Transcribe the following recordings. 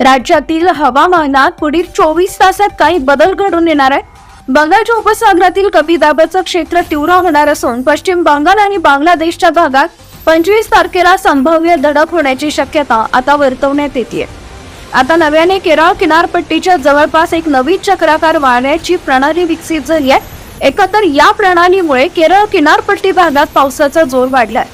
राज्यातील हवामानात पुढील चोवीस तासात काही बदल घडून येणार आहे बंगालच्या उपसागरातील कमी दाबाचं क्षेत्र तीव्र होणार असून पश्चिम बंगाल आणि बांगलादेशच्या भागात पंचवीस तारखेला संभाव्य धडक होण्याची शक्यता आता वर्तवण्यात येते आता नव्याने केरळ किनारपट्टीच्या जवळपास एक नवी चक्राकार वाहण्याची प्रणाली विकसित झाली आहे. एकतर या प्रणालीमुळे केरळ किनारपट्टी भागात पावसाचा जोर वाढलाय.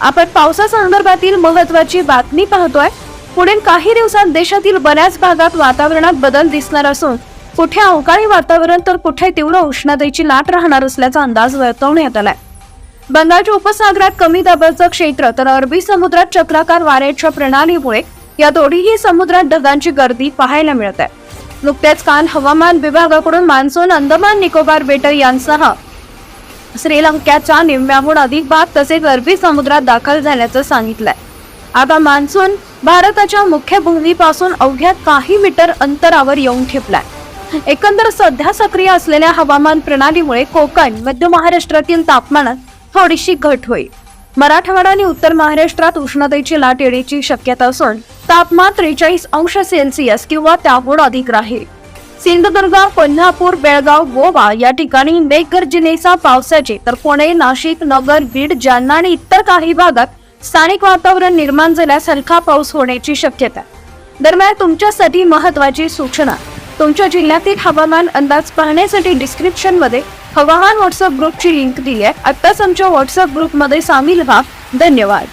आपण पावसासंदर्भातील महत्वाची बातमी पाहतोय. पुढील काही दिवसात देशातील बऱ्याच भागात वातावरणात बदल दिसणार असून कुठे अवकाळी वातावरण तर कुठे तीव्र उष्णतेची लाट राहणार असल्याचा अंदाज वर्तवण्यात आलाय. बंगालच्या उपसागरात कमी दाबाचं क्षेत्र तर अरबी समुद्रात चक्राकार वाऱ्याच्या प्रणालीमुळे या दोन्हीही समुद्रात ढगांची गर्दी पाहायला मिळत आहे. नुकत्याच काल हवामान विभागाकडून मान्सून अंदमान निकोबार बेट यांसह श्रीलंकेच्या निम्म्याहून अधिक भाग तसेच अरबी समुद्रात दाखल झाल्याचं सांगितलंय. आता मान्सून भारताच्या मुख्य भूमीपासून अवघ्या काही मीटर अंतरावर येऊन ठेपलाय. एकंदर सध्या सक्रिय असलेल्या हवामान प्रणालीमुळे कोकण मध्य महाराष्ट्रातील तापमानात थोडीशी घट होईल. मराठवाडा आणि उत्तर महाराष्ट्रात उष्णतेची लाट येण्याची शक्यता असून तापमान त्रेचाळीस अंश सेल्सिअस किंवा त्याहून अधिक राहील. सिंधुदुर्ग कोल्हापूर बेळगाव गोवा या ठिकाणी मेघगर्जनेचा पावसाचे तर पुणे नाशिक नगर बीड जालना आणि इतर काही भागात स्थानिक वातावरण निर्माण झाल्यास हलका पाऊस होण्याची शक्यता. दरम्यान तुमच्यासाठी महत्वाची सूचना. तुमच्या जिल्ह्यातील हवामान अंदाज पाहण्यासाठी डिस्क्रिप्शनमध्ये हवामान व्हॉट्सअप ग्रुपची लिंक दिली आहे. आत्ताच आमच्या व्हॉट्सअप ग्रुपमध्ये सामील व्हा. धन्यवाद.